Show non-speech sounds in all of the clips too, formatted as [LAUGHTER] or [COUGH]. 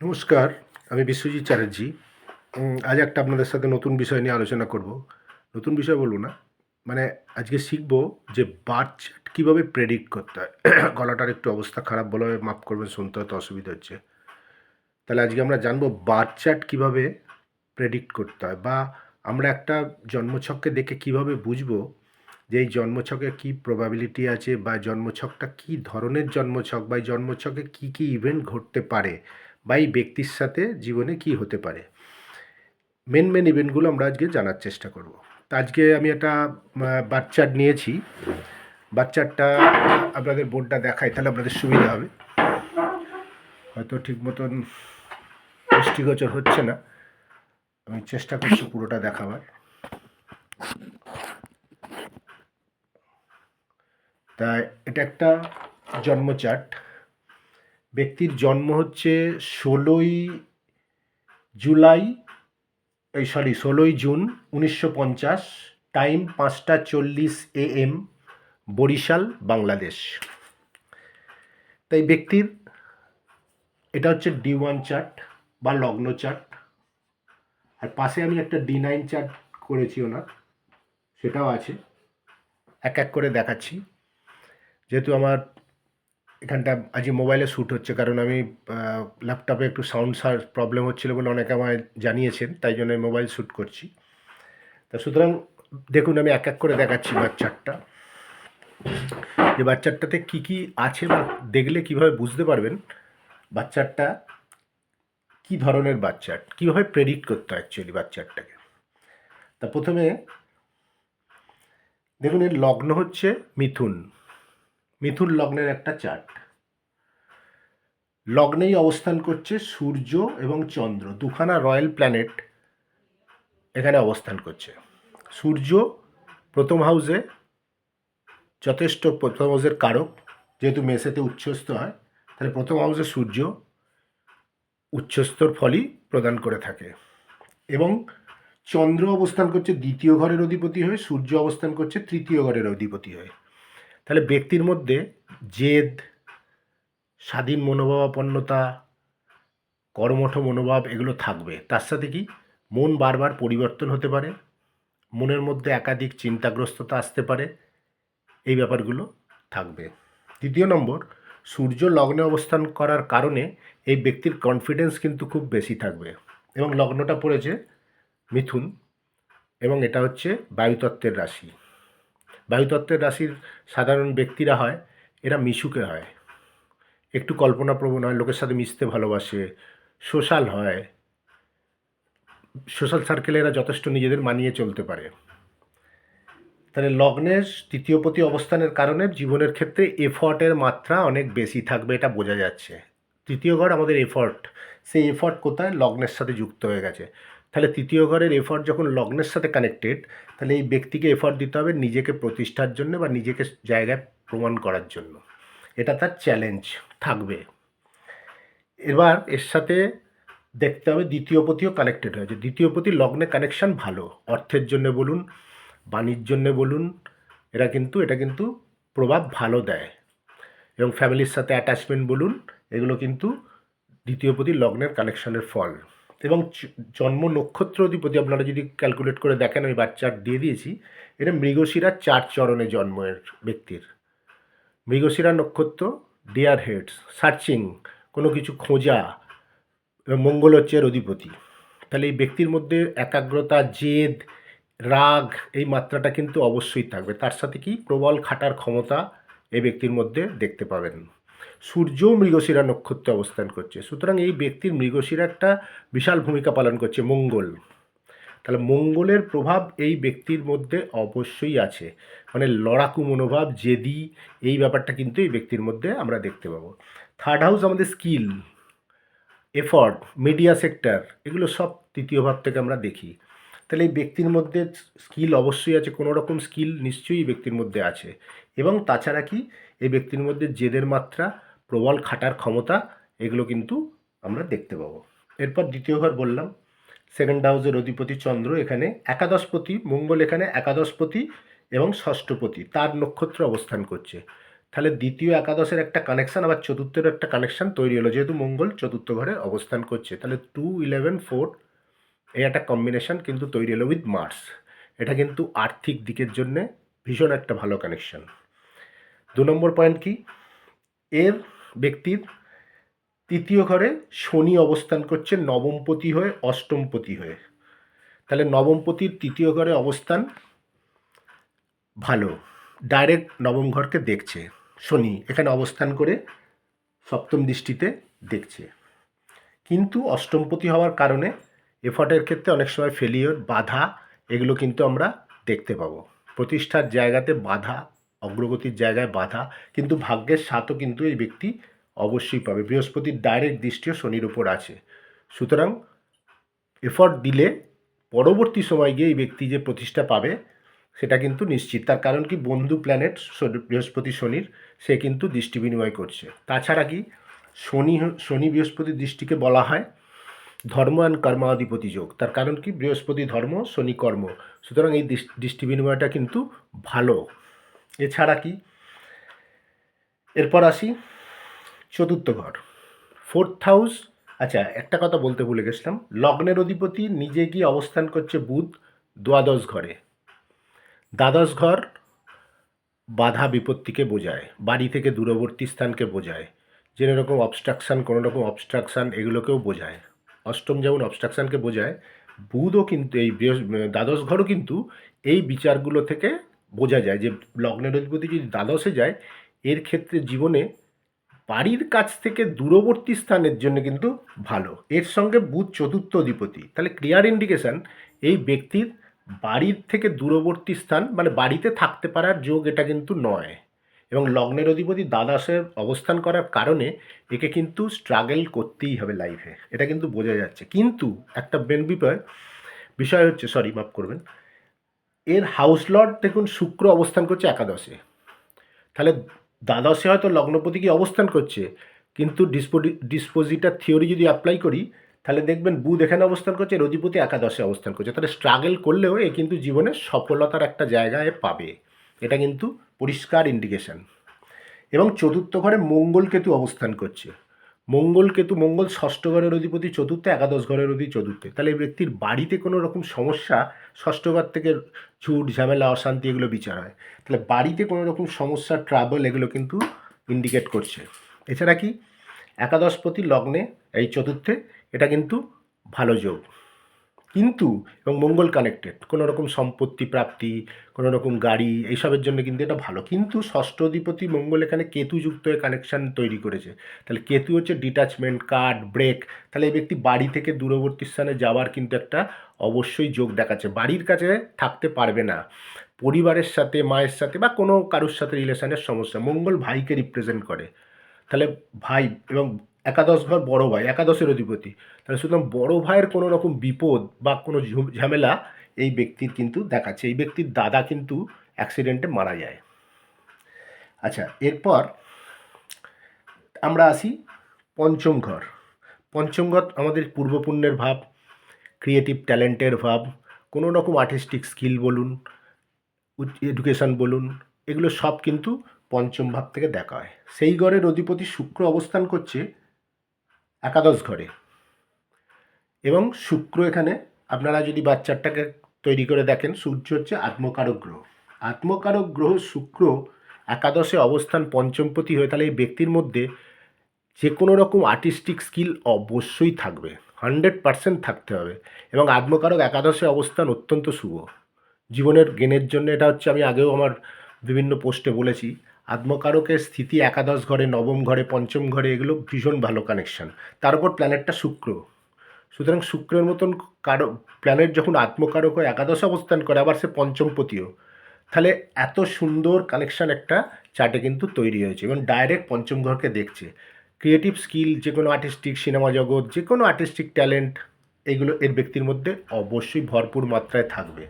নমস্কার, আমি বিশ্বজিৎ চ্যাটার্জি। আজ একটা আপনাদের সাথে নতুন বিষয় নিয়ে আলোচনা করব। নতুন বিষয় বলব না মানে আজকে শিখব যে বার্থ চার্ট কীভাবে প্রেডিক্ট করতে হয়। [COUGHS] গলাটার একটু অবস্থা খারাপ বলে মাফ করবেন, শুনতে হয়তো অসুবিধা হচ্ছে। তাহলে আজকে আমরা জানব বার্থ চার্ট কীভাবে প্রেডিক্ট করতে হয় বা আমরা একটা জন্মছককে দেখে কীভাবে বুঝব যে এই জন্মছকে কী প্রবাবিলিটি আছে বা জন্মছকটা কী ধরনের জন্মছক বা এই জন্মছকে কী কী ইভেন্ট ঘটতে পারে বা এই ব্যক্তির সাথে জীবনে কি হতে পারে? মেন মেন ইভেন্টগুলো আমরা আজকে জানার চেষ্টা করব। তা আজকে আমি একটা বাচ্চার নিয়েছি। বাচ্চারটা আপনাদের বোর্ডটা দেখাই, তাহলে আপনাদের সুবিধা হবে। হয়তো ঠিক মতন দৃষ্টিগোচর হচ্ছে না। আমি চেষ্টা করছি পুরোটা দেখাবার। তাই এটা একটা জন্ম চার্ট ব্যক্তির জন্ম হচ্ছে ষোলোই জুলাই, এই সরি ষোলোই জুন উনিশশো পঞ্চাশ, টাইম পাঁচটা চল্লিশ এ এম, বরিশাল, বাংলাদেশ। তাই ব্যক্তির, এটা হচ্ছে ডি ওয়ান চার্ট বা লগ্ন চার্ট। আর পাশে আমি একটা ডি নাইন চার্ট করেছি ওনার, সেটাও আছে। এক এক করে দেখাচ্ছি। যেহেতু আমার এখানটা আজকে মোবাইলে শ্যুট হচ্ছে, কারণ আমি ল্যাপটপে একটু সাউন্ড সার প্রবলেম হচ্ছিল বলে অনেকে আমায় জানিয়েছেন, তাই জন্য মোবাইল শ্যুট করছি। তা সুতরাং, দেখুন, আমি এক এক করে দেখাচ্ছি বাচ্চারটা। যে বাচ্চারটাতে কী কী আছে বা দেখলে কীভাবে বুঝতে পারবেন, বাচ্চারটা কী ধরনের বাচ্চার কীভাবে প্রেডিক্ট করতে হয় অ্যাকচুয়ালি বাচ্চারটাকে। তা প্রথমে, দেখুন, এর লগ্ন হচ্ছে মিথুন। মিথুন লগ্নের একটা চার্ট। লগ্নেই অবস্থান করছে সূর্য এবং চন্দ্র, দুখানা রয়্যাল প্ল্যানেট এখানে অবস্থান করছে। সূর্য প্রথম হাউসে যথেষ্ট, প্রথম হাউসের কারক, যেহেতু মেসেতে উচ্চস্থ হয়, তাহলে প্রথম হাউসে সূর্য উচ্চস্তর ফলই প্রদান করে থাকে। এবং চন্দ্র অবস্থান করছে দ্বিতীয় ঘরের অধিপতি হয়ে, সূর্য অবস্থান করছে তৃতীয় ঘরের অধিপতি হয়ে। তাহলে ব্যক্তির মধ্যে জেদ, স্বাধীন মনোভাবাপন্নতা কর্মঠ মনোভাব এগুলো থাকবে। তার সাথে কি? মন বারবার পরিবর্তন হতে পারে, মনের মধ্যে একাধিক চিন্তাগ্রস্ততা আসতে পারে, এই ব্যাপারগুলো থাকবে। দ্বিতীয় নম্বর, সূর্য লগ্নে অবস্থান করার কারণে এই ব্যক্তির কনফিডেন্স কিন্তু খুব বেশি থাকবে এবং লগ্নটা পড়েছে মিথুন এবং এটা হচ্ছে বায়ুতত্ত্বের রাশি। বায়ুতত্ত্বের রাশির সাধারণ ব্যক্তিরা হয়, এরা মিশুকে হয়। একটু কল্পনাপ্রবণ হয়, লোকের সাথে মিশতে ভালোবাসে, সোশ্যাল হয়। সোশ্যাল সার্কেলে এরা যথেষ্ট নিজেদের মানিয়ে চলতে পারে। তাহলে লগ্নের তৃতীয় প্রতি অবস্থানের কারণে জীবনের ক্ষেত্রে এফর্টের মাত্রা অনেক বেশি থাকবে, এটা বোঝা যাচ্ছে। তৃতীয় ঘর আমাদের এফর্ট, সেই এফর্ট কোথায়? লগ্নের সাথে যুক্ত হয়ে গেছে। তাহলে তৃতীয় ঘরের এফর্ট যখন লগ্নের সাথে কানেক্টেড তাহলে এই ব্যক্তিকে এফর্ট দিতে হবে নিজেকে প্রতিষ্ঠার জন্য বা নিজেকে জায়গায় প্রমাণ করার জন্য। এটা তার চ্যালেঞ্জ থাকবে। এবার এর সাথে দেখতে হবে দ্বিতীয় পতিও কানেক্টেড হয়েছে দ্বিতীয় পতি লগ্নে কানেকশান ভালো। অর্থের জন্য বলুন বাণিজ্য জন্যে বলুন, এরা কিন্তু, এটা কিন্তু প্রভাব ভালো দেয়। এবং ফ্যামিলির সাথে অ্যাটাচমেন্ট বলুন, এগুলো কিন্তু দ্বিতীয় পতি লগ্নের কানেকশনের ফল। এবং জন্ম নক্ষত্র অধিপতি আপনারা যদি ক্যালকুলেট করে দেখেন, আমি বাচ্চার দিয়ে দিয়েছি, এটা মৃগশিরা চার চরণে জন্মের ব্যক্তির। মৃগশিরা নক্ষত্র ডিয়ার হেডস সার্চিং কোনো কিছু খোঁজা মঙ্গল হচ্ছে অধিপতি। তাহলে এই ব্যক্তির মধ্যে একাগ্রতা, জেদ, রাগ, এই মাত্রাটা কিন্তু অবশ্যই থাকবে। তার সাথে কি? প্রবল খাটার ক্ষমতা এই ব্যক্তির মধ্যে দেখতে পাবেন। সূর্য মৃগশিরা নক্ষত্রে অবস্থান করছে। সুতরাং এই ব্যক্তির মৃগশিরা একটা বিশাল ভূমিকা পালন করছে, মঙ্গল। তাহলে মঙ্গলের প্রভাব এই ব্যক্তির মধ্যে অবশ্যই আছে। মানে লড়াকু মনোভাব, জেদি, এই ব্যাপারটা কিন্তু এই ব্যক্তির মধ্যে আমরা দেখতে পাবো। থার্ড হাউস আমাদের স্কিল এফর্ট মিডিয়া সেক্টর এগুলো সব তৃতীয় ভাব থেকে আমরা দেখি। তাহলে এই ব্যক্তির মধ্যে স্কিল অবশ্যই আছে, কোনো রকম স্কিল নিশ্চয়ই ব্যক্তির মধ্যে আছে। এবং তাছাড়া কি এই ব্যক্তির মধ্যে জেদের মাত্রা, প্রবল খাটার ক্ষমতা, এগুলো কিন্তু আমরা দেখতে পাবো। এরপর দ্বিতীয় ঘর বললাম সেকেন্ড হাউসের অধিপতি চন্দ্র এখানে একাদশপতি, মঙ্গল এখানে একাদশপতি এবং ষষ্ঠপতি, তার নক্ষত্র অবস্থান করছে। তাহলে দ্বিতীয় একাদশের একটা কানেকশান আবার চতুর্থের একটা কানেকশান তৈরি হলো, যেহেতু মঙ্গল চতুর্থ ঘরে অবস্থান করছে। তাহলে টু ইলেভেন ফোর এই একটা কম্বিনেশন কিন্তু তৈরি হলো উইথ মার্স এটা কিন্তু আর্থিক দিকের জন্যে ভীষণ একটা ভালো কানেকশন দু নম্বর পয়েন্ট কি? এর ব্যক্তির তৃতীয় ঘরে শনি অবস্থান করছে নবমপতি হয়ে অষ্টমপতি হয়ে। তাহলে নবমপতির তৃতীয় ঘরে অবস্থান ভালো। ডাইরেক্ট নবম ঘরকে দেখছে। শনি এখানে অবস্থান করে সপ্তম দৃষ্টিতে দেখছে। কিন্তু অষ্টমপতি হওয়ার কারণে এফর্টের ক্ষেত্রে অনেক সময় ফেলিওর বাধা, এগুলো কিন্তু আমরা দেখতে পাবো। প্রতিষ্ঠার জায়গাতে বাধা অগ্রগতির জায়গায় বাধা, কিন্তু ভাগ্যের স্বাদও কিন্তু এই ব্যক্তি অবশ্যই পাবে। বৃহস্পতির ডাইরেক্ট দৃষ্টিও শনির উপর আছে। সুতরাং এফর্ট দিলে পরবর্তী সময় গিয়ে এই ব্যক্তি যে প্রতিষ্ঠা পাবে, সেটা কিন্তু নিশ্চিত। তার কারণ কি? বন্ধু প্ল্যানেট বৃহস্পতি শনির, সে কিন্তু দৃষ্টি বিনিময় করছে। তাছাড়া কি? শনি শনি বৃহস্পতির দৃষ্টিকে বলা হয় ধর্ম অ্যান্ড কর্মাধিপতি যোগ। তার কারণ কি? বৃহস্পতি ধর্ম, শনি কর্ম। সুতরাং এই দৃষ- দৃষ্টি বিনিময়টা কিন্তু ভালো। এছাড়া কি? এরপর আসি চতুর্থ ঘর। ফোর্থ হাউস আচ্ছা একটা কথা বলতে ভুলে গেছিলাম। লগ্নের অধিপতি নিজে গিয়ে অবস্থান করছে বুধ দ্বাদশ ঘরে। দ্বাদশ ঘর বাধা বিপত্তিকে বোঝায়, বাড়ি থেকে দূরবর্তী স্থানকে বোঝায় যে রকম অবস্ট্রাকশান কোনো রকম অবস্ট্রাকশান এগুলোকেও বোঝায়। অষ্টম যেমন অবস্ট্রাকশানকে বোঝায়, বুধও কিন্তু এই দ্বাদশ ঘরও কিন্তু এই বিচারগুলো থেকে বোঝা যায় যে লগ্নের অধিপতি যদি দ্বাদশে যায়, এর ক্ষেত্রে জীবনে বাড়ির কাছ থেকে দূরবর্তী স্থানের জন্য কিন্তু ভালো। এর সঙ্গে বুধ চতুর্থ অধিপতি। তাহলে ক্লিয়ার ইন্ডিকেশন এই ব্যক্তির বাড়ির থেকে দূরবর্তী স্থান মানে বাড়িতে থাকতে পারার যোগ এটা কিন্তু নয়। এবং লগ্নের অধিপতি দ্বাদশে অবস্থান করার কারণে একে কিন্তু স্ট্রাগল করতেই হবে লাইফে এটা কিন্তু বোঝা যাচ্ছে। কিন্তু একটা মেন বিষয় বিষয় হচ্ছে সরি মাফ করবেন এর হাউস লর্ড দেখুন শুক্র অবস্থান করছে একাদশে। তাহলে দ্বাদশে হয়তো লগ্নপতি কি অবস্থান করছে, কিন্তু ডিসপোজি ডিসপোজিটার থিওরি যদি অ্যাপ্লাই করি, তাহলে দেখবেন বুধ এখানে অবস্থান করছে আর অধিপতি একাদশে অবস্থান করছে। তাহলে স্ট্রাগল করলেও এ কিন্তু জীবনে সফলতার একটা জায়গায় পাবে। এটা কিন্তু পরিষ্কার ইন্ডিকেশন এবং চতুর্থ ঘরে মঙ্গল কেতু অবস্থান করছে। মঙ্গল কেতু, মঙ্গল ষষ্ঠ ঘরের অধিপতি, চতুর্থে একাদশ ঘরের অধি চতুর্থে। তাহলে এই ব্যক্তির বাড়িতে কোনো রকম সমস্যা, ষষ্ঠ ঘর থেকে ঝুট, ঝামেলা, অশান্তি, এগুলো বিচার হয়। তাহলে বাড়িতে কোনো রকম সমস্যা ট্রাবল এগুলো কিন্তু ইন্ডিকেট করছে। এছাড়া কি? একাদশপতি লগ্নে, এই চতুর্থে, এটা কিন্তু ভালো যোগ। কিন্তু, এবং মঙ্গল কানেক্টেড কোনো রকম সম্পত্তি প্রাপ্তি কোনো রকম গাড়ি, এইসবের জন্য কিন্তু এটা ভালো। কিন্তু ষষ্ঠ অধিপতি মঙ্গল এখানে কেতু যুক্ত হয়ে কানেকশান তৈরি করেছে। তাহলে কেতু হচ্ছে ডিটাচমেন্ট কার্ড ব্রেক তাহলে এই ব্যক্তি বাড়ি থেকে দূরবর্তী স্থানে যাওয়ার কিন্তু একটা অবশ্যই যোগ দেখাচ্ছে। বাড়ির কাছে থাকতে পারবে না। পরিবারের সাথে, মায়ের সাথে বা কোনো কারোর সাথে রিলেশনের সমস্যা। মঙ্গল ভাইকে রিপ্রেজেন্ট করে। তাহলে ভাই এবং একাদশ ঘর বড় ভাই, একাদশের অধিপতি। তাহলে সুতরাং বড় ভাইয়ের কোনো রকম বিপদ বা কোনো ঝামেলা এই ব্যক্তির কিন্তু দেখাচ্ছে। এই ব্যক্তির দাদা কিন্তু অ্যাক্সিডেন্টে মারা যায়। আচ্ছা এরপর আমরা আসি পঞ্চম ঘর। পঞ্চম ঘর আমাদের পূর্বপুণ্যের ভাব ক্রিয়েটিভ ট্যালেন্টের ভাব, কোনো রকম আর্টিস্টিক স্কিল বলুন এডুকেশন বলুন, এগুলো সব কিন্তু পঞ্চম ভাব থেকে দেখা হয়। সেই ঘরের অধিপতি শুক্র অবস্থান করছে একাদশ ঘরে। এবং শুক্র এখানে, আপনারা যদি বাচ্চাটাকে তৈরি করে দেখেন, সূর্য হচ্ছে আত্মকারক গ্রহ। আত্মকারক গ্রহ শুক্র একাদশে অবস্থান পঞ্চমপতি হয়ে, তাহলে এই ব্যক্তির মধ্যে যে কোনো রকম আর্টিস্টিক স্কিল অবশ্যই থাকবে। হান্ড্রেড পারসেন্ট থাকতে হবে। এবং আত্মকারক একাদশে অবস্থান অত্যন্ত শুভ। জীবনের জ্ঞানের জন্য, এটা হচ্ছে আমি আগেও আমার বিভিন্ন পোস্টে বলেছি। আত্মকারকের স্থিতি, একাদশ ঘরে, নবম ঘরে, পঞ্চম ঘরে, এগুলো ভীষণ ভালো কানেকশান তার উপর প্ল্যানেটটা শুক্র। সুতরাং শুক্রের মতন কারও প্ল্যানেট যখন আত্মকারক হয়ে একাদশ অবস্থান করে, আবার সে পঞ্চমপতিও তাহলে এত সুন্দর কানেকশন একটা চার্টে কিন্তু তৈরি হয়েছে এবং ডাইরেক্ট পঞ্চম ঘরকে দেখছে। ক্রিয়েটিভ স্কিল যে কোনো আর্টিস্টিক সিনেমা জগৎ যে কোনো আর্টিস্টিক ট্যালেন্ট এগুলো এর ব্যক্তির মধ্যে অবশ্যই ভরপুর মাত্রায় থাকবে।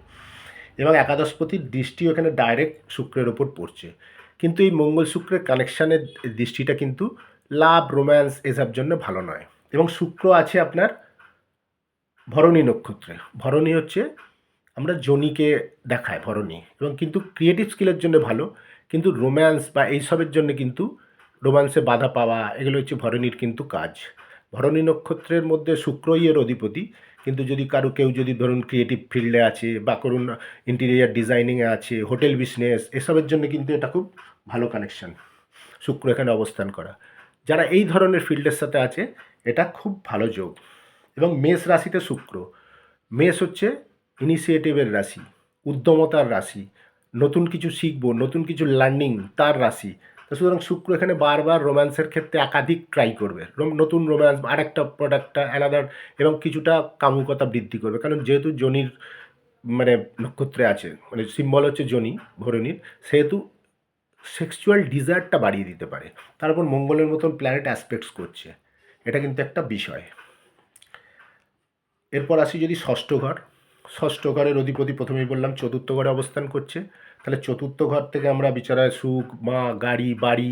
এবং একাদশপতির দৃষ্টিও এখানে ডাইরেক্ট শুক্রের ওপর পড়ছে। কিন্তু এই মঙ্গল শুক্রের কানেকশানের দৃষ্টিটা কিন্তু লাভ, রোম্যান্স এসব জন্য ভালো নয়। এবং শুক্র আছে আপনার ভরণী নক্ষত্রে। ভরণী হচ্ছে আমরা জনিকে দেখায়, ভরণী। এবং কিন্তু ক্রিয়েটিভ স্কিলের জন্য ভালো, কিন্তু রোম্যান্স বা এইসবের জন্য কিন্তু রোম্যান্সে বাধা পাওয়া, এগুলো হচ্ছে ভরণীর কিন্তু কাজ। ভরণী নক্ষত্রের মধ্যে শুক্রই এর অধিপতি কিন্তু যদি কারও কেউ যদি ধরুন ক্রিয়েটিভ ফিল্ডে আছে বা করুন ইন্টেরিয়ার ডিজাইনিংয়ে আছে হোটেল বিজনেস এসবের জন্য কিন্তু এটা খুব ভালো কানেকশন শুক্র এখানে অবস্থান করা। যারা এই ধরনের ফিল্ডের সাথে আছে, এটা খুব ভালো যোগ। এবং মেষ রাশিতে শুক্র। মেষ হচ্ছে ইনিশিয়েটিভের রাশি, উদ্যমতার রাশি। নতুন কিছু শিখব, নতুন কিছু লার্নিং তার রাশি। তো সুতরাং শুক্র এখানে বারবার রোম্যান্সের ক্ষেত্রে একাধিক ট্রাই করবে। নতুন রোম্যান্স, আরেকটা প্রোডাক্টটা অ্যানাদার এবং কিছুটা কামুকতা বৃদ্ধি করবে। কারণ যেহেতু জনির মানে নক্ষত্রে আছে মানে সিম্বল হচ্ছে জনি, ভরণীর, সেহেতু সেক্সুয়াল ডিজায়ারটা বাড়িয়ে দিতে পারে। তারপর মঙ্গলের মতন প্ল্যানেট অ্যাসপেক্টস করছে। এটা কিন্তু একটা বিষয়। এরপর আসি যদি ষষ্ঠ ঘর। ষষ্ঠ ঘরের অধিপতি প্রথমেই বললাম, চতুর্থ ঘরে অবস্থান করছে। তাহলে চতুর্থ ঘর থেকে আমরা বিচারায় সুখ, মা, গাড়ি, বাড়ি,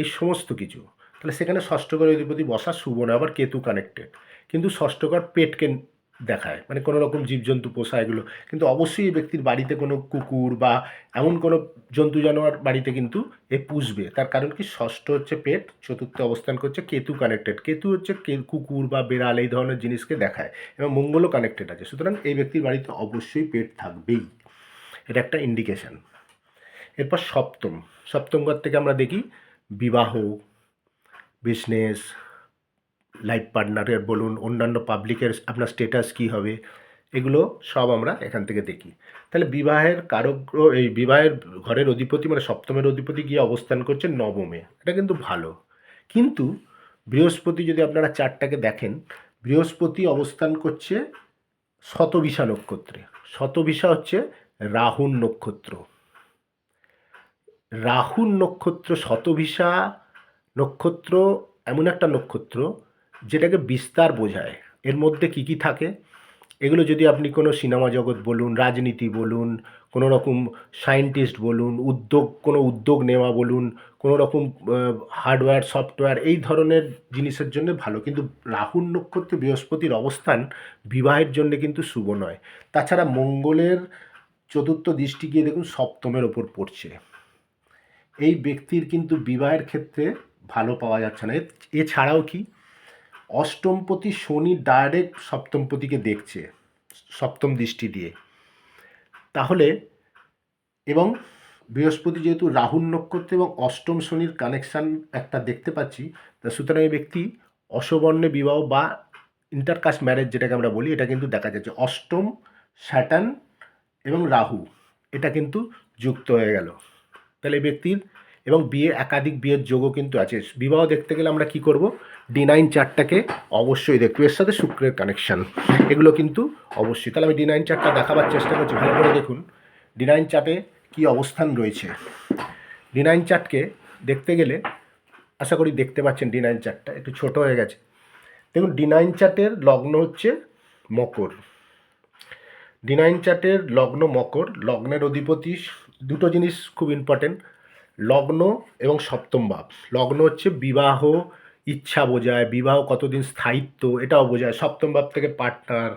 এই সমস্ত কিছু। তাহলে সেখানে ষষ্ঠ ঘরের অধিপতি বসা শুভ না, আবার কেতু কানেক্টেড কিন্তু ষষ্ঠ ঘর পেটকে দেখায় মানে কোনো রকম জীবজন্তু পোষা এগুলো। কিন্তু অবশ্যই এই ব্যক্তির বাড়িতে কোনো কুকুর বা এমন কোনো জন্তু জানোয়ার বাড়িতে কিন্তু এ পুষবে। তার কারণ কি? ষষ্ঠ হচ্ছে পেট, চতুর্থে অবস্থান করছে কেতু কানেক্টেড কেতু হচ্ছে কুকুর বা বেড়াল, এই ধরনের জিনিসকে দেখায় এবং মঙ্গলও কানেক্টেড আছে। সুতরাং এই ব্যক্তির বাড়িতে অবশ্যই পেট থাকবেই। এটা একটা ইন্ডিকেশন এরপর সপ্তম। সপ্তম ঘর থেকে আমরা দেখি বিবাহ বিজনেস লাইফ পার্টনারের বলুন, অন্যান্য পাবলিকের আপনার স্টেটাস কী হবে, এগুলো সব আমরা এখান থেকে দেখি। তাহলে বিবাহের কারক এই বিবাহের ঘরের অধিপতি মানে সপ্তমের অধিপতি গিয়ে অবস্থান করছে নবমে। এটা কিন্তু ভালো। কিন্তু বৃহস্পতি যদি আপনারা চারটাকে দেখেন, বৃহস্পতি অবস্থান করছে শতবিশা নক্ষত্রে। শতবিশা হচ্ছে রাহুর নক্ষত্র। রাহুর নক্ষত্র শতভিসা নক্ষত্র এমন একটা নক্ষত্র যেটাকে বিস্তার বোঝায়। এর মধ্যে কি কি থাকে? এগুলো যদি আপনি কোনো সিনেমা জগৎ বলুন, রাজনীতি বলুন, কোনো রকম সায়েন্টিস্ট বলুন, উদ্যোগ, কোনো উদ্যোগ নেওয়া বলুন, কোনো রকম হার্ডওয়্যার, সফটওয়্যার, এই ধরনের জিনিসের জন্য ভালো। কিন্তু রাহুর নক্ষত্রে বৃহস্পতির অবস্থান বিবাহের জন্য কিন্তু শুভ নয়। তাছাড়া মঙ্গলের চতুর্থ দৃষ্টি গিয়ে দেখুন সপ্তমের ওপর পড়ছে। এই ব্যক্তির কিন্তু বিবাহের ক্ষেত্রে ভালো পাওয়া যাচ্ছে না। এছাড়াও কি? অষ্টমপতি শনি ডাইরেক্ট সপ্তমপতিকে দেখছে, সপ্তম দৃষ্টি দিয়ে। তাহলে এবং বৃহস্পতি যেহেতু রাহুর নক্ষত্র এবং অষ্টম শনির কানেকশান একটা দেখতে পাচ্ছি, তা সুতরাং এই ব্যক্তি অসবর্ণে বিবাহ বা ইন্টারকাস্ট ম্যারেজ যেটাকে আমরা বলি, এটা কিন্তু দেখা যাচ্ছে। অষ্টম স্যাটার্ন এবং রাহু, এটা কিন্তু যুক্ত হয়ে গেল। তাহলে ব্যক্তির এবং বিয়ে একাধিক বিয়ের যোগও কিন্তু আছে। বিবাহ দেখতে গেলে আমরা কি করব? ডি নাইন চারটাকে অবশ্যই দেখব। এর সাথে শুক্রের কানেকশান এগুলো কিন্তু অবশ্যই। তাহলে আমি ডি নাইন চারটা দেখাবার চেষ্টা করছি। ভালো করে দেখুন। ডি নাইন চার্টে কী অবস্থান রয়েছে? ডি নাইন চার্টকে দেখতে গেলে, আশা করি দেখতে পাচ্ছেন ডি নাইন চার্টটা একটু ছোট হয়ে গেছে। দেখুন ডি নাইন চার্টের লগ্ন হচ্ছে মকর। ডি নাইন চার্টের লগ্ন মকর। লগ্নের অধিপতি, দুটো জিনিস খুব ইম্পর্টেন্ট লগ্ন এবং সপ্তম ভাব। লগ্ন হচ্ছে বিবাহ, ইচ্ছা বোঝায়, বিবাহ কতদিন স্থায়িত্ব এটাও বোঝায়। সপ্তম ভাব থেকে পার্টনার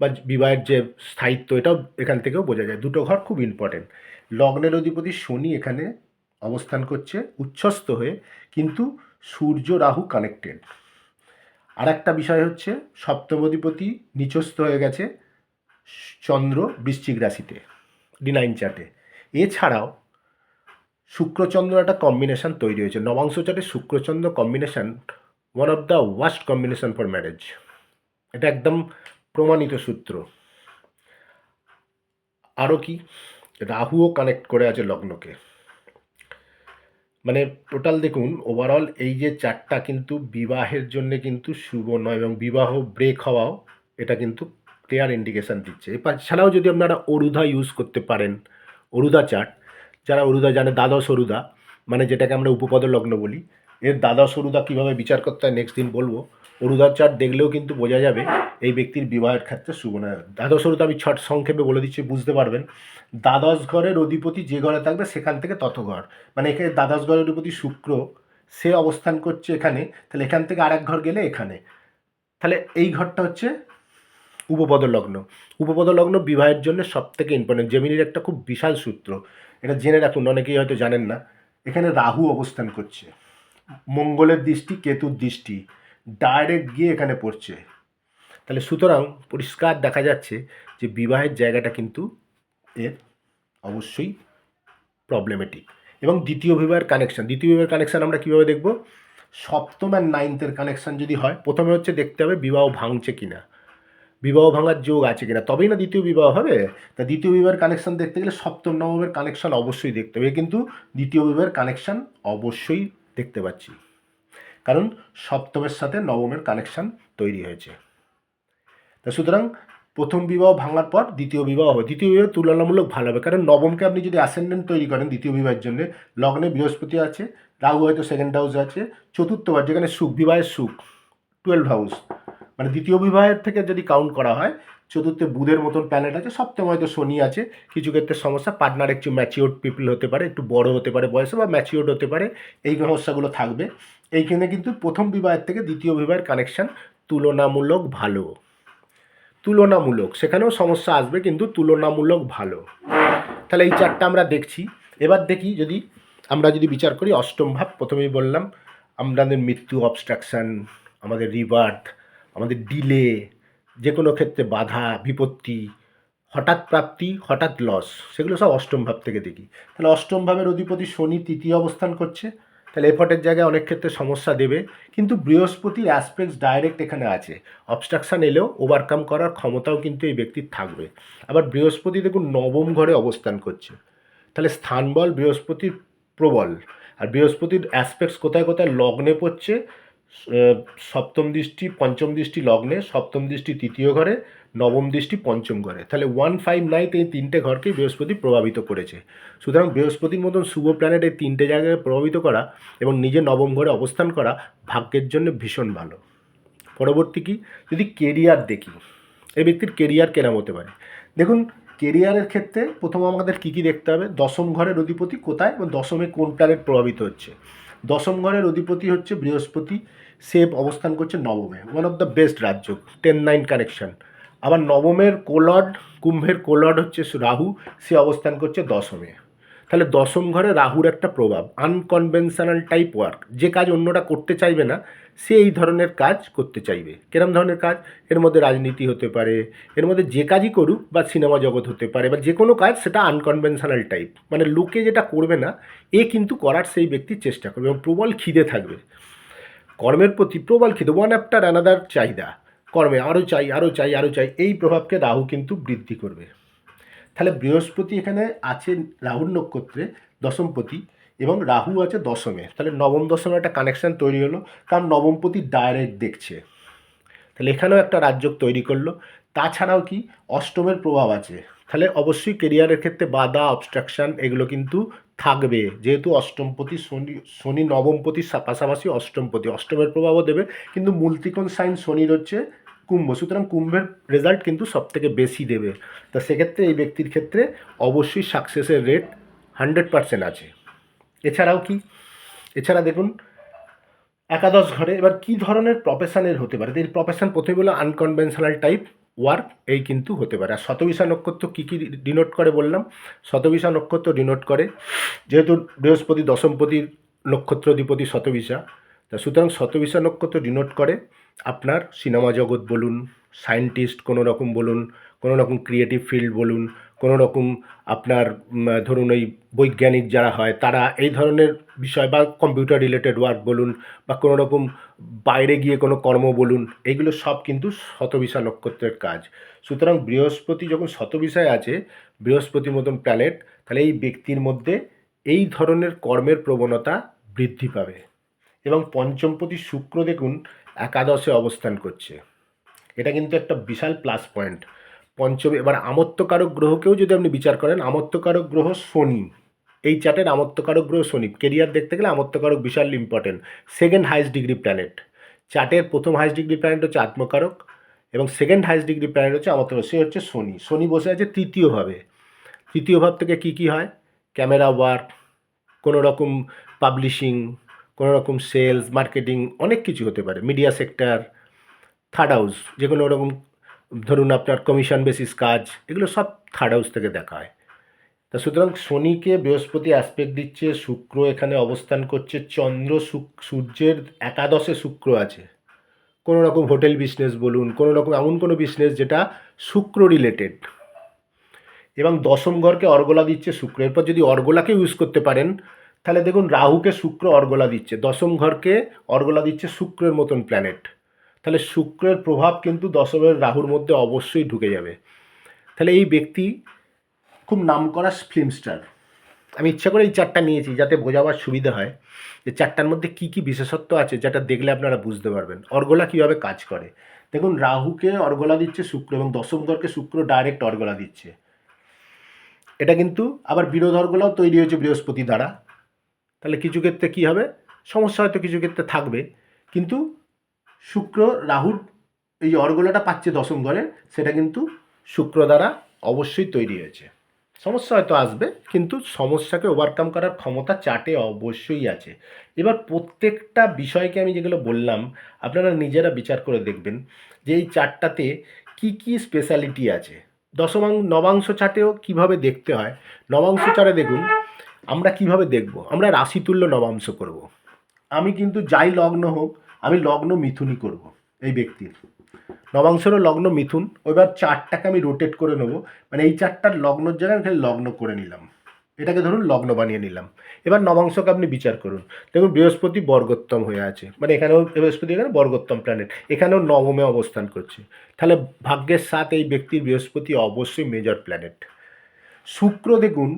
বা বিবাহের যে স্থায়িত্ব এটাও এখান থেকেও বোঝা যায়। দুটো ঘর খুব ইম্পর্টেন্ট লগ্নের অধিপতি শনি এখানে অবস্থান করছে উচ্ছ্বস্ত হয়ে, কিন্তু সূর্য রাহু কানেক্টেড আর একটা বিষয় হচ্ছে সপ্তম অধিপতি নিচস্থ হয়ে গেছে চন্দ্র বৃশ্চিক রাশিতে ডি নাইন চার্টে এছাড়াও শুক্রচন্দ্র একটা কম্বিনেশান তৈরি হয়েছে। নবাংশ চার্টে শুক্রচন্দ্র combination one of the worst combination for marriage এটা একদম প্রমাণিত সূত্র। আরও কি? রাহুও কানেক্ট করে আছে লগ্নকে। মানে টোটাল দেখুন ওভারঅল এই যে চারটা কিন্তু বিবাহের জন্য কিন্তু শুভ নয় এবং বিবাহ ব্রেক হওয়াও এটা কিন্তু ক্লিয়ার ইন্ডিকেশন দিচ্ছে। এবার ছাড়াও যদি আপনারা অরুধা ইউজ করতে পারেন, অরুধা চার্ট যারা অরুদা জানে, দ্বাদশ অরুদা মানে যেটাকে আমরা উপপদ লগ্ন বলি, এর দ্বাদশ অরুদা কীভাবে বিচার করতে হয় নেক্সট দিন বলব। অরুধার চার্ট দেখলেও কিন্তু বোঝা যাবে এই ব্যক্তির বিবাহের ক্ষেত্রে নয় দ্বাদশ অরুধা আমি ছট সংক্ষেপে বলে দিচ্ছি, বুঝতে পারবেন। দ্বাদশ ঘরের অধিপতি যে ঘরে থাকবে সেখান থেকে তত ঘর। মানে এখানে দ্বাদশ ঘরের অধিপতি শুক্র, সে অবস্থান করছে এখানে, তাহলে এখান থেকে আরেক ঘর গেলে এখানে। তাহলে এই ঘরটা হচ্ছে উপপদ লগ্ন। উপপদ লগ্ন বিবাহের জন্য সব থেকে ইম্পর্টেন্ট জেমিনির একটা খুব বিশাল সূত্র। এটা জেনে রাখুন, অনেকেই হয়তো জানেন না। এখানে রাহু অবস্থান করছে। মঙ্গলের দৃষ্টি, কেতুর দৃষ্টি ডাইরেক্ট গিয়ে এখানে পড়ছে। তাহলে সুতরাং পরিষ্কার দেখা যাচ্ছে যে বিবাহের জায়গাটা কিন্তু এর অবশ্যই প্রবলেমেটিক এবং দ্বিতীয় বিবাহের কানেকশন দ্বিতীয় বিবাহের কানেকশান আমরা কীভাবে দেখব? সপ্তম আর নাইনথের কানেকশান যদি হয়, প্রথমে হচ্ছে দেখতে হবে বিবাহ ভাঙছে কিনা। বিবাহ ভাঙার যোগ আছে কিনা? তবেই না দ্বিতীয় বিবাহ হবে? তা দ্বিতীয় বিবাহের কানেকশন দেখতে গেলে সপ্তম, নবমের কানেকশন অবশ্যই দেখতে হবে। কিন্তু দ্বিতীয় বিবাহের কানেকশন অবশ্যই দেখতে পাচ্ছি। কারণ সপ্তমের সাথে নবমের কানেকশন তৈরি হয়েছে। তা সুতরাং প্রথম বিবাহ ভাঙার পর দ্বিতীয় বিবাহ হবে। দ্বিতীয় বিবাহ তুলনামূলক ভালো হবে। কারণ নবমকে আপনি যদি অ্যাসেন্ডেন্ট তৈরি করেন দ্বিতীয় বিবাহের জন্য, লগ্নে বৃহস্পতি আছে, রাহু হয়তো সেকেন্ড হাউস আছে, চতুর্থ বার যেখানে সুখ, বিবাহের সুখ টুয়েলভ হাউস মানে দ্বিতীয় বিবাহের থেকে যদি কাউন্ট করা হয়, চতুর্থে বুধের মতন প্ল্যানেট আছে, সপ্তম হয়তো শনি আছে। কিছু ক্ষেত্রে সমস্যা পার্টনার একটু ম্যাচিওর পিপল হতে পারে, একটু বড় হতে পারে, বয়সে বা ম্যাচিওর হতে পারে, এই সমস্যাগুলো থাকবে। এইখানে কিন্তু প্রথম বিবাহের থেকে দ্বিতীয় বিবাহের কানেকশন তুলনামূলক ভালো। তুলনামূলক, সেখানেও সমস্যা আসবে, কিন্তু তুলনামূলক ভালো। তাহলে এই চারটা আমরা দেখছি। এবার দেখি যদি আমরা যদি বিচার করি, অষ্টম ভাব, প্রথমেই বললাম আমাদের মৃত্যু অবস্ট্রাকশান আমাদের রিবার্থ আমাদের ডিলে যে কোনো ক্ষেত্রে বাধা, বিপত্তি, হঠাৎ প্রাপ্তি, হঠাৎ লস সেগুলো সব অষ্টম ভাব থেকে দেখি। তাহলে অষ্টম ভাবের অধিপতি শনি তৃতীয় অবস্থান করছে, তাহলে এফর্টের জায়গায় অনেক ক্ষেত্রে সমস্যা দেবে, কিন্তু বৃহস্পতির অ্যাসপেক্টস ডাইরেক্ট এখানে আছে। অবস্ট্রাকশান এলেও ওভারকাম করার ক্ষমতাও কিন্তু এই ব্যক্তির থাকবে। আবার বৃহস্পতি দেখুন নবম ঘরে অবস্থান করছে। তাহলে স্থান বল বৃহস্পতির প্রবল, আর বৃহস্পতির অ্যাসপেক্টস কোথায় কোথায় লগ্নে পড়ছে সপ্তম দৃষ্টি, পঞ্চম দৃষ্টি লগ্নে, সপ্তম দৃষ্টি তৃতীয় ঘরে, নবম দৃষ্টি পঞ্চম ঘরে। তাহলে ওয়ান ফাইভ নাইন এই তিনটে ঘরকেই বৃহস্পতি প্রভাবিত করেছে। সুতরাং বৃহস্পতির মতন শুভ প্ল্যানেট এই তিনটে জায়গায় প্রভাবিত করা এবং নিজে নবম ঘরে অবস্থান করা ভাগ্যের জন্য ভীষণ ভালো। পরবর্তী কি? যদি কেরিয়ার দেখি, এই ব্যক্তির কেরিয়ার কেরাম হতে পারে? দেখুন কেরিয়ারের ক্ষেত্রে প্রথম আমাদের কী কী দেখতে হবে? দশম ঘরের অধিপতি কোথায় এবং দশমে কোন প্ল্যানেট প্রভাবিত হচ্ছে? দশম ঘরের অধিপতি হচ্ছে বৃহস্পতি। সে অবস্থান করছে নবমে ওয়ান অফ দ্য বেস্ট রাজ্য টেন নাইন কানেকশন আবার নবমের কোলড, কুম্ভের কোলড হচ্ছে রাহু, সে অবস্থান করছে দশমে। তাহলে দশম ঘরে রাহুর একটা প্রভাব আনকনভেনশনাল টাইপ ওয়ার্ক যে কাজ অন্যরা করতে চাইবে না, সে এই ধরনের কাজ করতে চাইবে। কিরম ধরনের কাজ? এর মধ্যে রাজনীতি হতে পারে, এর মধ্যে যে কাজই করুক বা সিনেমা জগৎ হতে পারে, বা যে কোনো কাজ, সেটা আনকনভেনশনাল টাইপ মানে লোকে যেটা করবে না, এ কিন্তু করার সেই ব্যক্তি চেষ্টা করবে এবং প্রবল খিদে থাকবে। কর্মের প্রতি প্রবল খিদে ওয়ান আফটার অ্যানাদার চাহিদা। কর্মে আরও চাই আরও চাই আরও চাই, এই প্রভাবকে রাহু কিন্তু বৃদ্ধি করবে। তাহলে বৃহস্পতি এখানে আছে রাহুর নক্ষত্রে দশমপতি এবং রাহু আছে দশমে। তাহলে নবম, দশমে একটা কানেকশান তৈরি হলো, কারণ নবমপতি ডাইরেক্ট দেখছে। তাহলে এখানেও একটা রাজ্য তৈরি করল। তাছাড়াও কি? অষ্টমের প্রভাব আছে। তাহলে অবশ্যই কেরিয়ারের ক্ষেত্রে বাধা অবস্ট্রাকশান এগুলো কিন্তু থাকবে। যেহেতু অষ্টমপতি শনি শনি নবমপতির সা- পাশাপাশি অষ্টমপতি। অষ্টমের প্রভাবও দেবে, কিন্তু মূলত্রিকোণ সাইন শনির হচ্ছে কুম্ভ। সুতরাং কুম্ভের রেজাল্ট কিন্তু সব থেকে বেশি দেবে। তা সেক্ষেত্রে এই ব্যক্তির ক্ষেত্রে অবশ্যই সাকসেসের রেট হান্ড্রেড পার্সেন্ট আছে। এছাড়াও কি? এছাড়া দেখুন, একাদশ ঘরে এবার কি ধরনের প্রফেশনের হতে পারে? এই প্রফেশন প্রথমে বলে আনকনভেনশনাল টাইপ ওয়ার্ক এই কিন্তু হতে পারে। আর শতবিশা নক্ষত্র কী কী ডিনোট করে বললাম? শতবিশা নক্ষত্র ডিনোট করে, যেহেতু বৃহস্পতি দশমপতির নক্ষত্র অধিপতি শতবিশা, তা সুতরাং শতবিশা নক্ষত্র ডিনোট করে আপনার সিনেমা জগৎ বলুন সায়েন্টিস্ট কোনো রকম বলুন, কোনো রকম ক্রিয়েটিভ ফিল্ড বলুন কোনো রকম আপনার ধরুন ওই বৈজ্ঞানিক যারা হয়, তারা এই ধরনের বিষয় বা কম্পিউটার রিলেটেড ওয়ার্ক বলুন বা কোনো রকম বাইরে গিয়ে কোনো কর্ম বলুন, এগুলো সব কিন্তু শতবিশা নক্ষত্রের কাজ। সুতরাং বৃহস্পতি যখন শতবিশায় আছে, বৃহস্পতি মতন প্ল্যানেট তাহলে এই ব্যক্তির মধ্যে এই ধরনের কর্মের প্রবণতা বৃদ্ধি পাবে এবং পঞ্চমপতি শুক্র দেখুন একাদশে অবস্থান করছে। এটা কিন্তু একটা বিশাল প্লাস পয়েন্ট পঞ্চম, এবার আমত্তকারক গ্রহকেও যদি আপনি বিচার করেন, আমত্তকারক গ্রহ শনি। এই চার্টের আমত্তকারক গ্রহ শনি। কেরিয়ার দেখতে গেলে আমত্তকারক বিশাল important second highest degree planet চার্টের প্রথম হাইস্ট ডিগ্রি প্ল্যানেট হচ্ছে আত্মকারক এবং সেকেন্ড হাইস্ট ডিগ্রি প্ল্যানেট হচ্ছে আমত্তকারক। সে হচ্ছে শনি। শনি বসে আছে তৃতীয়ভাবে তৃতীয় ভাব থেকে কি কি হয়? ক্যামেরা ওয়ার্ক কোনো রকম পাবলিশিং কোনো রকম সেলস মার্কেটিং অনেক কিছু হতে পারে। মিডিয়া সেক্টর থার্ড হাউস যে কোনো রকম ধরুন আপনার কমিশন বেসিস কাজ, এগুলো সব থার্ড হাউস থেকে দেখা হয়। তা সুতরাং শনিকে বৃহস্পতি অ্যাসপেক্ট দিচ্ছে, শুক্র এখানে অবস্থান করছে, চন্দ্র সূর্যের একাদশে শুক্র আছে। কোনো রকম হোটেল বিজনেস বলুন, কোনো রকম এমন কোনো বিজনেস যেটা শুক্র রিলেটেড এবং দশম ঘরকে অর্গলা দিচ্ছে শুক্র। এরপর যদি অর্গলাকে ইউজ করতে পারেন, তাহলে দেখুন রাহুকে শুক্র অর্গলা দিচ্ছে। দশম ঘরকে অর্গলা দিচ্ছে শুক্রের মতন প্ল্যানেট তাহলে শুক্রের প্রভাব কিন্তু দশমের রাহুর মধ্যে অবশ্যই ঢুকে যাবে। তাহলে এই ব্যক্তি খুব নামকরা ফিল্ম স্টার আমি ইচ্ছা করে এই চারটা নিয়েছি যাতে বোঝাবার সুবিধা হয় যে চারটার মধ্যে কি কি বিশেষত্ব আছে যেটা দেখলে আপনারা বুঝতে পারবেন। অর্গলা কীভাবে কাজ করে? দেখুন, রাহুকে অর্গলা দিচ্ছে শুক্র এবং দশম ঘরকে শুক্র ডাইরেক্ট অর্গলা দিচ্ছে। এটা কিন্তু আবার বিরোধ অর্গলাও তৈরি হয়েছে বৃহস্পতি দ্বারা। তাহলে কিছু ক্ষেত্রে কী হবে? সমস্যা হয়তো কিছু ক্ষেত্রে থাকবে। কিন্তু শুক্র রাহুর এই যে অর্গলাটা পাচ্ছে দশম ঘরে, সেটা কিন্তু শুক্র দ্বারা অবশ্যই তৈরি হয়েছে। সমস্যা হয়তো আসবে, কিন্তু সমস্যাকে ওভারকাম করার ক্ষমতা চার্টে অবশ্যই আছে। এবার প্রত্যেকটা বিষয়কে আমি যেগুলো বললাম, আপনারা নিজেরা বিচার করে দেখবেন যে এই চারটাতে কি কি স্পেশালিটি আছে। দশমাং, নবাংশ চার্টেও কীভাবে দেখতে হয়? নবাংশ চার্টে দেখুন, আমরা কীভাবে দেখব? আমরা রাশিতুল্য নবাংশ করব। আমি কিন্তু যাই লগ্ন হোক আমি লগ্ন মিথুনই করব, এই ব্যক্তির। নবাংশেরও লগ্ন মিথুন এবার চারটাকে আমি রোটেট করে নেব। মানে এই চারটার লগ্নর জায়গায় আমি লগ্ন করে নিলাম। এটাকে ধরুন লগ্ন বানিয়ে নিলাম। এবার নবাংশকে আপনি বিচার করুন। দেখুন বৃহস্পতি বর্গোত্তম হয়ে আছে। মানে এখানেও বৃহস্পতি এখানে বর্গোত্তম প্ল্যানেট এখানেও নবমে অবস্থান করছে। তাহলে ভাগ্যের সাথ এই ব্যক্তির বৃহস্পতি অবশ্যই মেজর প্ল্যানেট শুক্র দেখুন,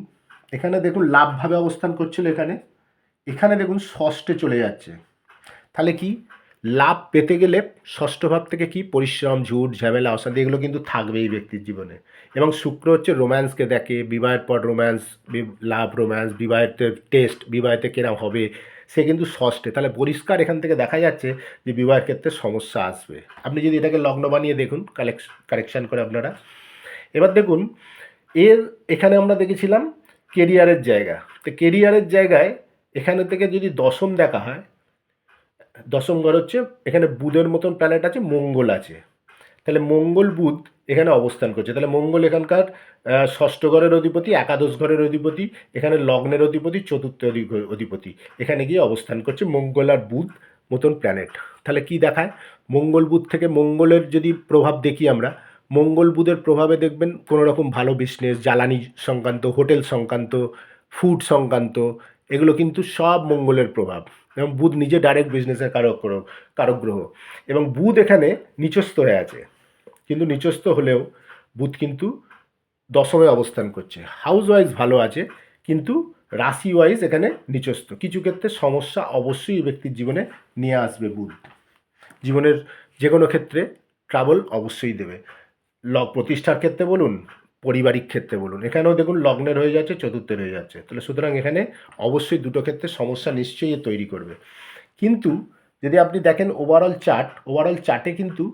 এখানে দেখুন লাভভাবে অবস্থান করছিল এখানে। এখানে দেখুন ষষ্ঠে চলে যাচ্ছে। তাহলে কি? লাভ পেতে গেলে ষষ্ঠ ভাব থেকে কি? পরিশ্রম, ঝুট, ঝামেলা, অশান্তি, এগুলো কিন্তু থাকবে এই ব্যক্তির জীবনে। এবং শুক্র হচ্ছে রোম্যান্সকে দেখে, বিবাহের পর রোম্যান্স লাভ, রোম্যান্স, বিবাহের টেস্ট, বিবাহেতে কেরাম হবে, সে কিন্তু ষষ্ঠে। তাহলে পরিষ্কার এখান থেকে দেখা যাচ্ছে যে বিবাহের ক্ষেত্রে সমস্যা আসবে। আপনি যদি এটাকে লগ্ন বানিয়ে দেখুন কালেকশ কারেকশান করে আপনারা। এবার দেখুন, এর এখানে আমরা দেখেছিলাম কেরিয়ারের জায়গা। তো কেরিয়ারের জায়গায় এখানে থেকে যদি দশম দেখা হয় দশম ঘর হচ্ছে, এখানে বুধের মতন প্ল্যানেট আছে, মঙ্গল আছে। তাহলে মঙ্গল বুধ এখানে অবস্থান করছে। তাহলে মঙ্গল এখানকার ষষ্ঠ ঘরের অধিপতি, একাদশ ঘরের অধিপতি, এখানে লগ্নের অধিপতি, চতুর্থ অধি- অধিপতি। এখানে গিয়ে অবস্থান করছে মঙ্গল আর বুধ মতন প্ল্যানেট তাহলে কি দেখায়? মঙ্গল বুধ থেকে মঙ্গলের যদি প্রভাব দেখি আমরা, মঙ্গল বুধের প্রভাবে দেখবেন কোনো রকম ভালো বিজনেস জ্বালানি সংক্রান্ত হোটেল সংক্রান্ত ফুড সংক্রান্ত, এগুলো কিন্তু সব মঙ্গলের প্রভাব। এবং বুধ নিজে ডাইরেক্ট বিজনেসের কারক গ্রহ- কারক গ্রহ এবং বুধ এখানে নিচস্থ হয়ে আছে। কিন্তু নিচস্থ হলেও বুধ কিন্তু দশমে অবস্থান করছে। হাউস ওয়াইজ ভালো আছে, কিন্তু রাশি ওয়াইজ এখানে নিচস্থ। কিছু ক্ষেত্রে সমস্যা অবশ্যই ব্যক্তির জীবনে নিয়ে আসবে বুধ। জীবনের যে কোনো ক্ষেত্রে ট্রাবল অবশ্যই দেবে। লগ প্রতিষ্ঠার ক্ষেত্রে বলুন পারিবারিক ক্ষেত্রে বলুন। এখানেও দেখুন লগ্নের হয়ে যাচ্ছে চতুর্থের হয়ে যাচ্ছে। তাহলে সুতরাং এখানে অবশ্যই দুটো ক্ষেত্রে সমস্যা নিশ্চয়ই তৈরি করবে। কিন্তু যদি আপনি দেখেন ওভারঅল চার্ট ওভারঅল চার্টে কিন্তু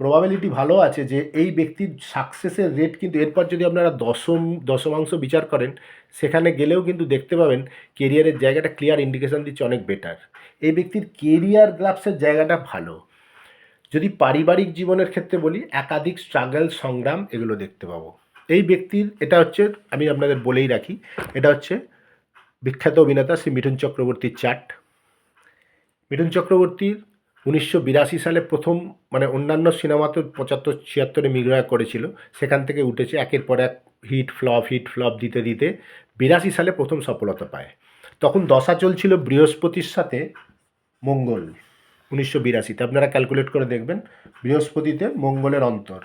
প্রবাবিলিটি ভালো আছে যে এই ব্যক্তির সাকসেসের রেট কিন্তু এরপর যদি আপনারা দশম, দশমাংশ বিচার করেন, সেখানে গেলেও কিন্তু দেখতে পাবেন কেরিয়ারের জায়গাটা ক্লিয়ার ইন্ডিকেশন দিচ্ছে অনেক বেটার এই ব্যক্তির কেরিয়ার গ্রাফসের জায়গাটা ভালো। যদি পারিবারিক জীবনের ক্ষেত্রে বলি, একাধিক স্ট্রাগল সংগ্রাম, এগুলো দেখতে পাবো। এই ব্যক্তির, এটা হচ্ছে, আমি আপনাদের বলেই রাখি, এটা হচ্ছে বিখ্যাত অভিনেতা শ্রী মিঠুন চক্রবর্তীর চার্ট। মিঠুন চক্রবর্তীর উনিশশো বিরাশি সালে প্রথম মানে অন্যান্য সিনেমা তো পঁচাত্তর, ছিয়াত্তরে মিগ্রয় করেছিল, সেখান থেকে উঠেছে একের পর এক হিট, ফ্লপ হিট, ফ্লপ, দিতে দিতে বিরাশি সালে প্রথম সফলতা পায়। তখন দশা চলছিল বৃহস্পতির সাথে মঙ্গল, উনিশশো বিরাশিতে। আপনারা ক্যালকুলেট করে দেখবেন, বৃহস্পতিতে মঙ্গলের অন্তর।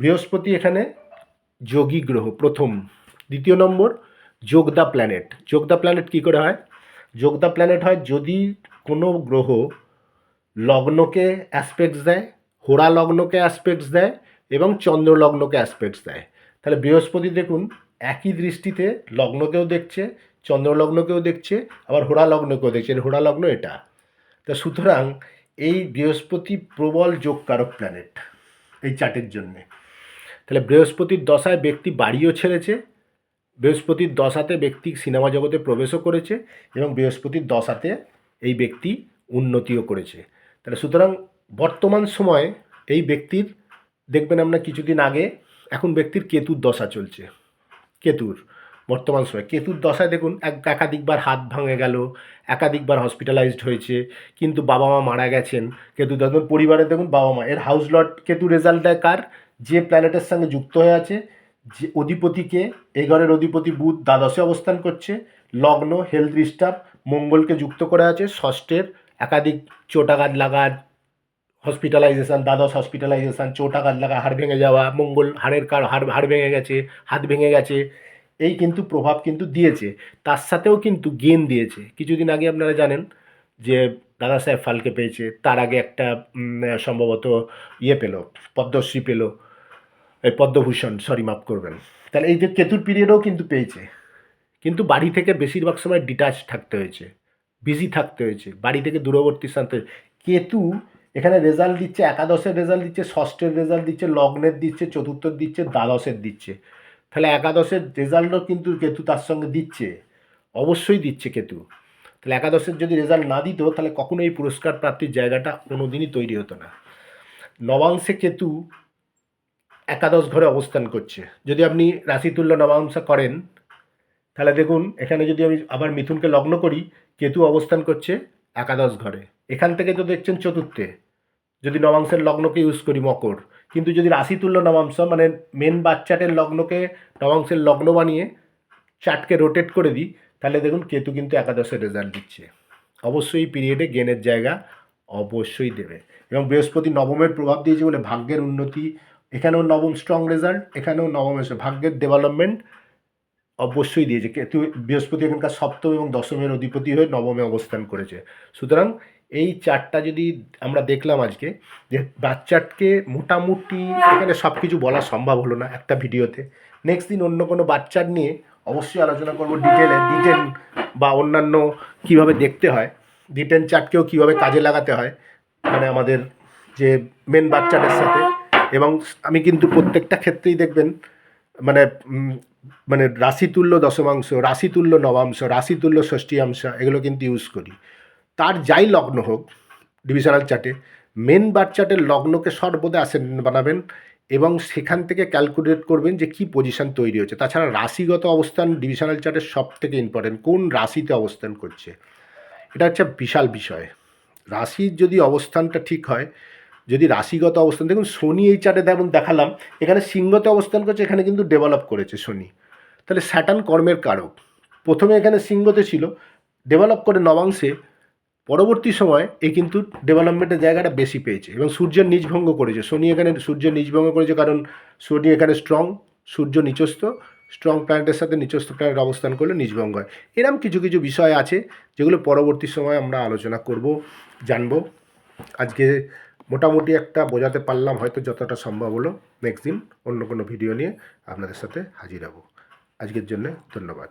বৃহস্পতি এখানে যোগী গ্রহ, প্রথম। দ্বিতীয় নম্বর, যোগ দ্য প্ল্যানেট। যোগ দ্য প্ল্যানেট কী করে হয়? যোগ দ্য প্ল্যানেট হয় যদি কোনো গ্রহ লগ্নকে অ্যাসপেক্টস দেয় হোরা লগ্নকে অ্যাসপেক্টস দেয় এবং চন্দ্র লগ্নকে অ্যাসপেক্টস দেয়। তাহলে বৃহস্পতি দেখুন, একই দৃষ্টিতে লগ্নকেও দেখছে, চন্দ্র লগ্নকেও দেখছে, আবার হোরা লগ্নকেও দেখছে। হোরা লগ্ন এটা। তা সুতরাং এই বৃহস্পতি প্রবল যোগকারক প্ল্যানেট এই চার্টের জন্যে। তাহলে বৃহস্পতির দশায় ব্যক্তি বাড়িও ছেড়েছে, বৃহস্পতির দশাতে ব্যক্তি সিনেমা জগতে প্রবেশও করেছে এবং বৃহস্পতির দশাতে এই ব্যক্তি উন্নতিও করেছে। তাহলে সুতরাং বর্তমান সময়ে এই ব্যক্তির, দেখবেন আমরা কিছুদিন আগে, এখন ব্যক্তির কেতুর দশা চলছে। কেতুর, বর্তমান সময়। কেতুর দশায় দেখুন, এক, একাধিকবার হাত ভাঙে গেল, একাধিকবার হসপিটালাইজড হয়েছে, কিন্তু বাবা মা মারা গেছেন। কেতু দেখুন পরিবারে দেখুন বাবা মা এর হাউস লট কেতু রেজাল্ট দেয় কার? যে প্ল্যানেটের সঙ্গে যুক্ত হয়ে আছে, যে অধিপতিকে এই ঘরের অধিপতি বুধ দ্বাদশে অবস্থান করছে, লগ্ন হেলথ ডিস্টার্ব মঙ্গলকে যুক্ত করে আছে, ষষ্ঠের একাধিক চোটাঘাত লাগার হসপিটালাইজেশন দ্বাদশ হসপিটালাইজেশন চোটাঘাত লাগা, হাড় ভেঙে যাওয়া, মঙ্গল হাড়ের কার, হাড় হাড় ভেঙে গেছে, হাত ভেঙে গেছে, এই কিন্তু প্রভাব কিন্তু দিয়েছে। তার সাথেও কিন্তু গেন দিয়েছে। কিছুদিন আগে আপনারা জানেন যে দাদা সাহেব ফালকে পেয়েছে, তার আগে একটা সম্ভবত ইয়ে পেল, পদ্মশ্রী পেল। পদ্মভূষণ সরি মাফ করবেন। তাহলে এই যে কেতুর পিরিয়ডও কিন্তু পেয়েছে। কিন্তু বাড়ি থেকে বেশিরভাগ সময় ডিটাচ থাকতে হয়েছে। বিজি থাকতে হয়েছে। বাড়ি থেকে দূরবর্তী স্থানতে কেতু এখানে রেজাল্ট দিচ্ছে, একাদশের রেজাল্ট দিচ্ছে, ষষ্ঠের রেজাল্ট দিচ্ছে, লগ্নের দিচ্ছে, চতুর্থের দিচ্ছে, দ্বাদশের দিচ্ছে। তাহলে একাদশের রেজাল্টও কিন্তু কেতু তার সঙ্গে দিচ্ছে। অবশ্যই দিচ্ছে কেতু। তাহলে একাদশের যদি রেজাল্ট না দিত, তাহলে কখনো এই পুরস্কার প্রাপ্তির জায়গাটা কোনোদিনই তৈরি হতো না। নবাংশে কেতু একাদশ ঘরে অবস্থান করছে। যদি আপনি রাশিতুল্য নবাংশ করেন, তাহলে দেখুন, এখানে যদি আমি আবার মিথুনকে লগ্ন করি, কেতু অবস্থান করছে একাদশ ঘরে। এখান থেকে তো দেখছেন চতুর্থে। যদি নবাংশের লগ্নকে ইউজ করি, মকর। কিন্তু যদি রাশিতুল্য নবাংশ মানে মেন বাচ্চাটের লগ্নকে নবাংশের লগ্ন বানিয়ে চাটকে রোটেট করে দিই, তাহলে দেখুন, কেতু কিন্তু একাদশের রেজাল্ট দিচ্ছে। অবশ্যই পিরিয়ডে গেনের জায়গা অবশ্যই দেবে। এবং বৃহস্পতি নবমের প্রভাব দিয়েছে বলে ভাগ্যের উন্নতি এখানেও নবম স্ট্রং রেজাল্ট এখানেও নবম এসে ভাগ্যের ডেভেলপমেন্ট অবশ্যই দিয়েছে। কেতু বৃহস্পতি এখানকার সপ্তম এবং দশমের অধিপতি হয়ে নবমে অবস্থান করেছে। সুতরাং এই চারটা যদি আমরা দেখলাম আজকে, যে বাচ্চাটকে মোটামুটি এখানে সব কিছু বলা সম্ভব হলো না একটা ভিডিওতে। নেক্সট দিন অন্য কোনো বাচ্চার নিয়ে অবশ্যই আলোচনা করব ডিটেলে ডিটেল বা অন্যান্য কীভাবে দেখতে হয় ডিটেন চার্টকেও কীভাবে কাজে লাগাতে হয় মানে আমাদের যে মেন বাচ্চাদের সাথে। এবং আমি কিন্তু প্রত্যেকটা ক্ষেত্রেই দেখবেন মানে মানে রাশিতুল্য দশমাংশ, রাশিতুল্য নবাংশ, রাশিতুল্য ষষ্ঠীয়াংশ এগুলো কিন্তু ইউজ করি। তার যাই লগ্ন হোক ডিভিশনাল চার্টে মেন বার চার্টের লগ্নকে সর্বদা অ্যাসেন্ডেন্ট বানাবেন এবং সেখান থেকে ক্যালকুলেট করবেন যে কি পজিশন তৈরি হচ্ছে। তাছাড়া রাশিগত অবস্থান ডিভিশনাল চার্টের সব থেকে ইম্পর্টেন্ট কোন রাশিতে অবস্থান করছে। এটা হচ্ছে বিশাল বিষয়। রাশির যদি অবস্থানটা ঠিক হয় যদি রাশিগত অবস্থান, দেখুন শনি এই চার্টে যেমন দেখালাম, এখানে সিংহতে অবস্থান করছে, এখানে কিন্তু ডেভেলপ করেছে শনি। তাহলে স্যাটার্ন কর্মের কারক। প্রথমে এখানে সিংহতে ছিল ডেভেলপ করে নবাংশে, পরবর্তী সময় এই কিন্তু ডেভেলপমেন্টের জায়গাটা বেশি পেয়েছে এবং সূর্যের নিজভঙ্গ করেছে। শনি এখানে সূর্যের নিজভঙ্গ করেছে কারণ শনি এখানে স্ট্রং সূর্য নিচস্থ স্ট্রং প্ল্যানেটের সাথে নিচস্থ প্ল্যানেট অবস্থান করলে নিজভঙ্গ হয়। এরম কিছু কিছু বিষয় আছে যেগুলো পরবর্তী সময় আমরা আলোচনা করব, জানব। আজকে মোটামুটি একটা বোঝাতে পারলাম হয়তো যতটা সম্ভব হলো নেক্সট দিন অন্য কোনো ভিডিও নিয়ে আপনাদের সাথে হাজির হব। আজকের জন্য ধন্যবাদ।